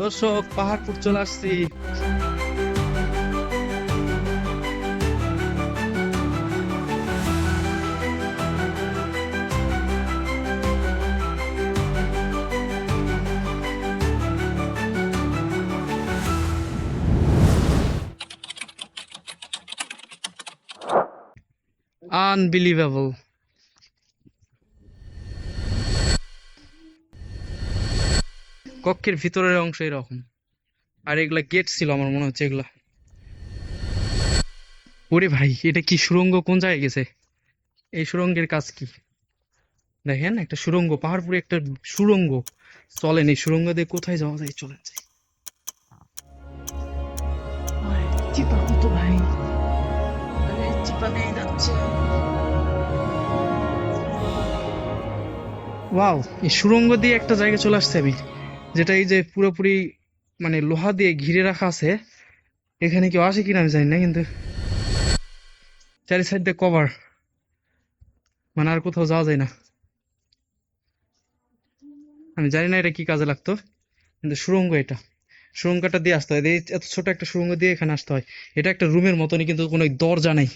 দর্শক পাহাড়পুর চলে আসছি। আনবিলিভেবল কক্ষের ভিতরের অংশ এরকম। আর এগুলা গেট ছিল আমার মনে হচ্ছে এগুলা। ওরে ভাই এটা কি সুরঙ্গ? কোন জায়গায় গেছে? এই সুড়ঙ্গের কাজ কি? দেখেন একটা সুড়ঙ্গ পাহাড়পুরে একটা সুড়ঙ্গ চলেন এই সুড়ঙ্গ দিয়ে কোথায় যাওয়া যায়? চলেন যাই। ভাই? ওয়াও এই সুড়ঙ্গ দিয়ে একটা জায়গায় চলে আসছে আমি। যেটা এই যে পুরোপুরি মানে লোহা দিয়ে ঘিরে রাখা আছে, এখানে কেউ আসে কিনা আমি জানি না, কিন্তু চারি সাইড কভার মানে আর কোথাও যাওয়া যায় না। আমি জানি না এটা কি কাজে লাগতো, কিন্তু সুড়ঙ্গ এটা। সুড়ঙ্গটা দিয়ে আসতে হয় এত ছোট একটা সুড়ঙ্গ দিয়ে এখানে আসতে হয়। এটা একটা রুমের মতনই, কিন্তু কোনো দরজা নেই।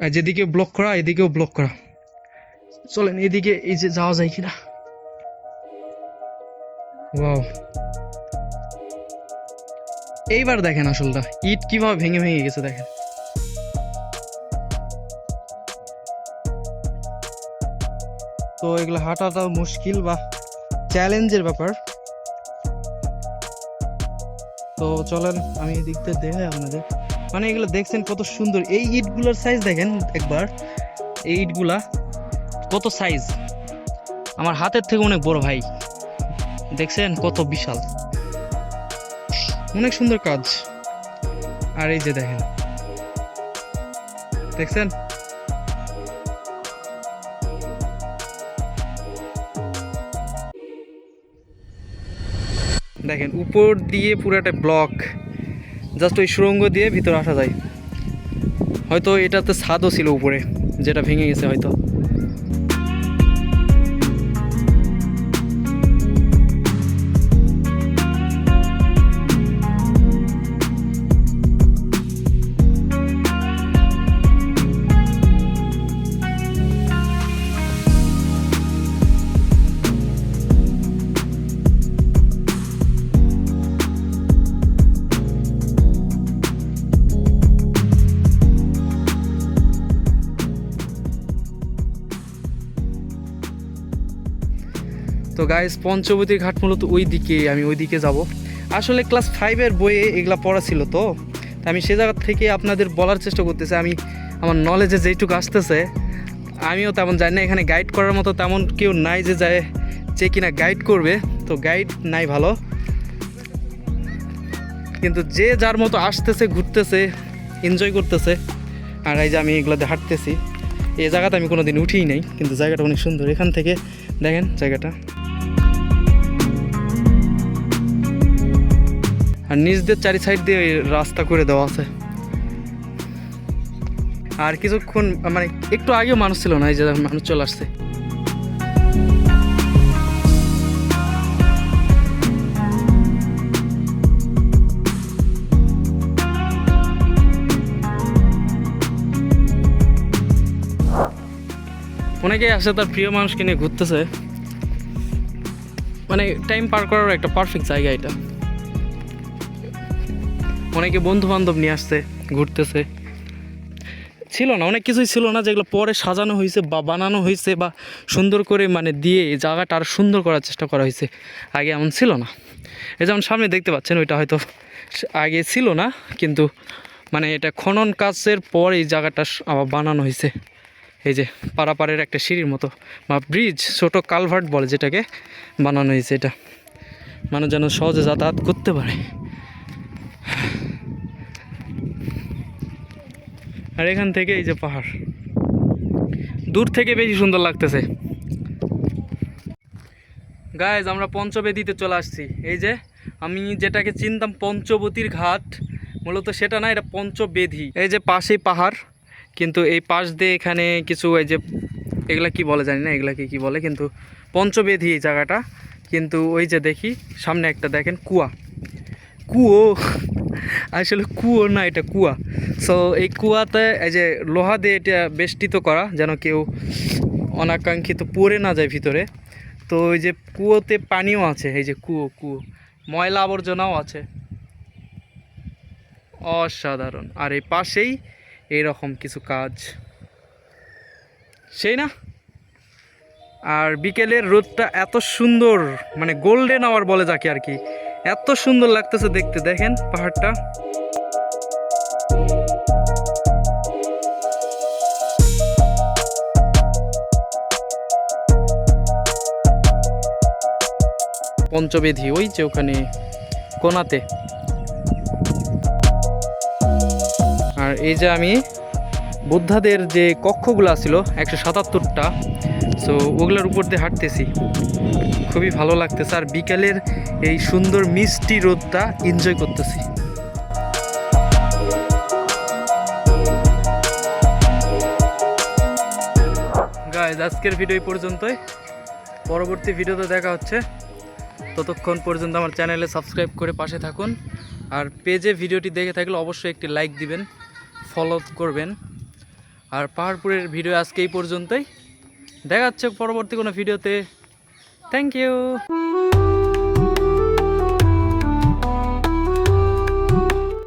আর যেদিকে ব্লক করা, এদিকেও ব্লক করা। চলেন, এদিকে এই যে যাওয়া যায় কিনা। এইবার দেখেন আসলটা। ইট কীভাবে ভেঙে ভেঙে গেছে দেখেন। তো এগুলো হাঁটাটা মুশকিল বা চ্যালেঞ্জের ব্যাপার। তো চলেন, আমি এদিক দেখাই আপনাদের। মানে এগুলো দেখছেন কত সুন্দর। এই ইটগুলোর সাইজ দেখেন একবার। এই ইটগুলা কত সাইজ আমার হাতের থেকে অনেক বড় ভাই। দেখছেন কত বিশাল। অনেক সুন্দর কাজ। আর এই যে দেখেন। দেখছেন? দেখেন, উপর দিয়ে পুরোটা ব্লক জাস্ট ওই সুড়ঙ্গ দিয়ে ভিতরে আসা যায়। হয়তো এটাতে ছাদও ছিল উপরে, যেটা ভেঙে গেছে হয়তো। তো গাইস পঞ্চবতীর ঘাট মূলত ওই দিকে আমি ওই দিকে যাব। আসলে ক্লাস ফাইভের বইয়ে এগুলা পড়া ছিল তো। আমি সে জায়গা থেকে আপনাদের বলার চেষ্টা করতেছি, আমি আমার নলেজে যেইটুকু আসতেছে, আমিও তেমন জানি না, এখানে গাইড করার মতো তেমন কেউ নাই যে যায়, যে কিনা গাইড করবে, তো গাইড নাই ভালো। কিন্তু যে যার মতো আসতেছে, ঘুরতেছে এনজয় করতেছে, আর এই যে আমি এগুলোতে হাঁটতেছি এই জায়গাতে আমি কোনোদিন উঠিই নাই, কিন্তু জায়গাটা অনেক সুন্দর। এখান থেকে দেখেন জায়গাটা। আর নিচ দিয়ে চারি সাইড দিয়ে রাস্তা করে দেওয়া আছে। আর কিছুক্ষণ মানে একটু আগেও মানুষ ছিল না, এই যে মানুষ চলে আসছে। অনেকেই আসে তার প্রিয় মানুষকে নিয়ে ঘুরতেছে। মানে টাইম পার করার একটা পারফেক্ট জায়গা এটা। অনেকে বন্ধু বান্ধব নিয়ে আসছে, ঘুরতেছে। ছিল না, অনেক কিছুই ছিল না যেগুলো পরে সাজানো হয়েছে বা বানানো হয়েছে বা সুন্দর করে মানে দিয়ে জায়গাটা আরও সুন্দর করার চেষ্টা করা হয়েছে। আগে এমন ছিল না। এই যেমন সামনে দেখতে পাচ্ছেন, ওইটা হয়তো আগে ছিল না, কিন্তু মানে এটা খনন কাজের পর এই জায়গাটা আবার বানানো হয়েছে। এই যে পারাপারের একটা সিঁড়ির মতো বা ব্রিজ, ছোট কালভার্ট বলে যেটাকে বানানো হয়েছে এটা। মানুষ যেন সহজে যাতায়াত করতে পারে। আর এখান থেকে এই যে পাহাড়। দূর থেকে বেশি সুন্দর লাগতেছে। গায়েজ আমরা পঞ্চবেদিতে চলে আসছি। এই যে আমি যেটাকে চিনতাম পঞ্চবতীর ঘাট, মূলত সেটা না, এটা পঞ্চবেধি এই যে পাশেই পাহাড়, কিন্তু এই পাশ দিয়ে এখানে কিছু এই যে, এগুলা কি বলে জানি না, এগুলাকে কি বলে, কিন্তু পঞ্চবেধি এই জায়গাটা। কিন্তু ওই যে দেখি, সামনে একটা দেখেন কুয়া। কুয়ো, আসলে কুয়ো না, এটা কুয়া। সো এই কুয়াতে এই যে লোহা দিয়ে এটা বেষ্টিত করা, যেন কেউ অনাকাঙ্ক্ষিত পড়ে না যায় ভিতরে। তো ওই যে কুয়োতে পানিও আছে, এই যে কুয়ো কুয়ো। ময়লা আবর্জনাও আছে। অসাধারণ। আর এই পাশেই এইরকম কিছু কাজ। সেই না? আর বিকেলের রোদটা এত সুন্দর মানে গোল্ডেন আওয়ার বলে যাকে আর কি। এত সুন্দর লাগতেছে দেখতে, দেখেন পাহাড়টা। পঞ্চবেধি, ওই যে ওখানে, কোনাতে। আর এই যে আমি বুদ্ধাদের যে কক্ষগুলো ছিল, একশো সাতাত্তরটা সো ওগুলোর উপর দিয়ে হাঁটতেছি। খুবই ভালো লাগতেছে আর বিকালের এই সুন্দর মিষ্টি রোদটা এনজয় করতেছি। গাইজ আজকের ভিডিও পর্যন্তই। পরবর্তী ভিডিওতে দেখা হচ্ছে। ততক্ষণ পর্যন্ত আমার চ্যানেলে সাবস্ক্রাইব করে পাশে থাকুন। আর পেজে ভিডিওটি দেখে থাকলে অবশ্যই একটি লাইক দিবেন ফলো করবেন। আর পাহাড়পুরের ভিডিও আজকে এই পর্যন্তই। দেখা যাচ্ছে পরবর্তী কোনো ভিডিওতে। Thank you